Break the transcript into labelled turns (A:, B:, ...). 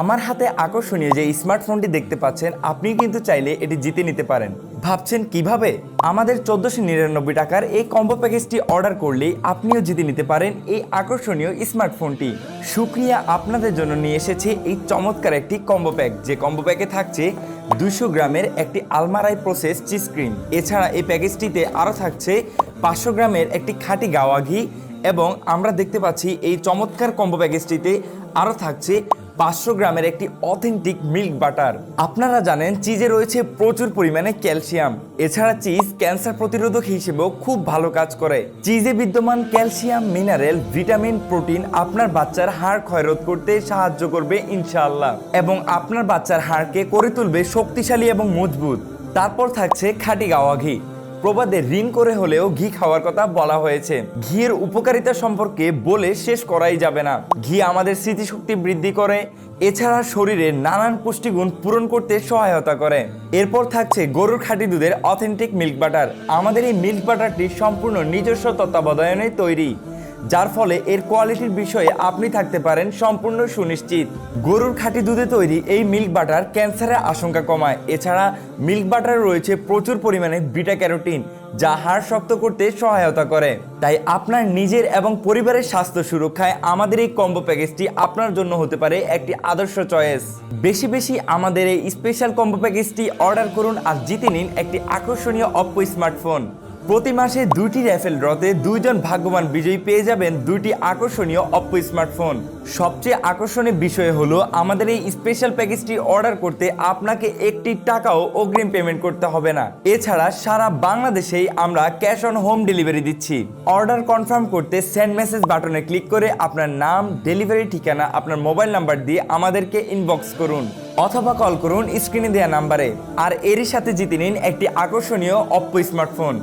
A: আমার হাতে আকর্ষণীয় যে স্মার্টফোনটি দেখতে পাচ্ছেন, আপনি কিন্তু চাইলে এটি জিতে নিতে পারেন। ভাবছেন কীভাবে? আমাদের চোদ্দশো নিরানব্বই টাকার এই কম্বো প্যাকেজটি অর্ডার করলেই আপনিও জিতে নিতে পারেন এই আকর্ষণীয় স্মার্টফোনটি। সুক্রিয়া আপনাদের জন্য নিয়ে এসেছে এই চমৎকার একটি কম্বো প্যাক। যে কম্বো প্যাকে থাকছে দুশো গ্রামের একটি আলমারাই প্রসেস চিজ ক্রিম। এছাড়া এই প্যাকেজটিতে আরও থাকছে পাঁচশো গ্রামের একটি খাঁটি গাওয়া ঘি এবং আমরা দেখতে পাচ্ছি এই চমৎকার কম্বো প্যাকেজটিতে আরও থাকছে পাঁচশো গ্রামের একটি অথেন্টিক মিল্ক বাটার আপনারা জানেন চিজে রয়েছে প্রচুর পরিমাণে ক্যালসিয়াম এছাড়া চিজ ক্যান্সার প্রতিরোধক হিসেবেও খুব ভালো কাজ করে। চিজে বিদ্যমান ক্যালসিয়াম মিনারেল ভিটামিন প্রোটিন আপনার বাচ্চার হাড় ক্ষয়রোধ করতে সাহায্য করবে ইনশাআল্লাহ। এবং আপনার বাচ্চার হাড়কে করে তুলবে শক্তিশালী এবং মজবুত। তারপর থাকছে খাঁটি গাওয়া ঘি। প্রবাদে ঋণ করে হলেও ঘি খাওয়ার কথা বলা হয়েছে। ঘিয়ের উপকারিতা সম্পর্কে বলে শেষ করাই যাবে না। ঘি আমাদের স্মৃতিশক্তি বৃদ্ধি করে, এছাড়া শরীরে নানান পুষ্টিগুণ পূরণ করতে সহায়তা করে। এরপর থাকছে গরুর খাঁটি দুধের অথেন্টিক মিল্ক বাটার আমাদের এই মিল্ক বাটারটি সম্পূর্ণ নিজস্ব তত্ত্বাবধানে তৈরি। যার ফলে এর কোয়ালিটির বিষয়ে আপনি থাকতে পারেন সম্পূর্ণ সুনিশ্চিত। গরুর খাঁটি দুধে তৈরি এই মিল্ক বাটার ক্যান্সারের আশঙ্কা কমায়। এছাড়া মিল্ক বাটারে রয়েছে প্রচুর পরিমাণে বিটা ক্যারোটিন, যা হাড় শক্ত করতে সহায়তা করে। তাই আপনার নিজের এবং পরিবারের স্বাস্থ্য সুরক্ষায় আমাদের এই কম্বো প্যাকেজটি আপনার জন্য হতে পারে একটি আদর্শ চয়েস। বেশি বেশি আমাদের এই স্পেশাল কম্বো প্যাকেজটি অর্ডার করুন আর জিতে নিন একটি আকর্ষণীয় অপ্পো স্মার্টফোন প্রতি মাসে দুইটি র্যাফেল ড্রতে দুইজন ভাগ্যবান বিজয়ী পেয়ে যাবেন দুইটি আকর্ষণীয় অপ্পো স্মার্টফোন সবচেয়ে আকর্ষণীয় বিষয় হলো, আমাদের এই স্পেশাল প্যাকেজটি অর্ডার করতে আপনাকে একটি টাকাও অগ্রিম পেমেন্ট করতে হবে না। এছাড়া সারা বাংলাদেশেই আমরা ক্যাশ অন হোম ডেলিভারি দিচ্ছি। অর্ডার কনফার্ম করতে সেন্ড মেসেজ বাটনে ক্লিক করে আপনার নাম ডেলিভারি ঠিকানা, আপনার মোবাইল নাম্বার দিয়ে আমাদেরকে ইনবক্স করুন। অথবা কল করুন স্ক্রিনে দেওয়া নাম্বারে আর এরই সাথে জিতে নিন একটি আকর্ষণীয় অপ্পো স্মার্টফোন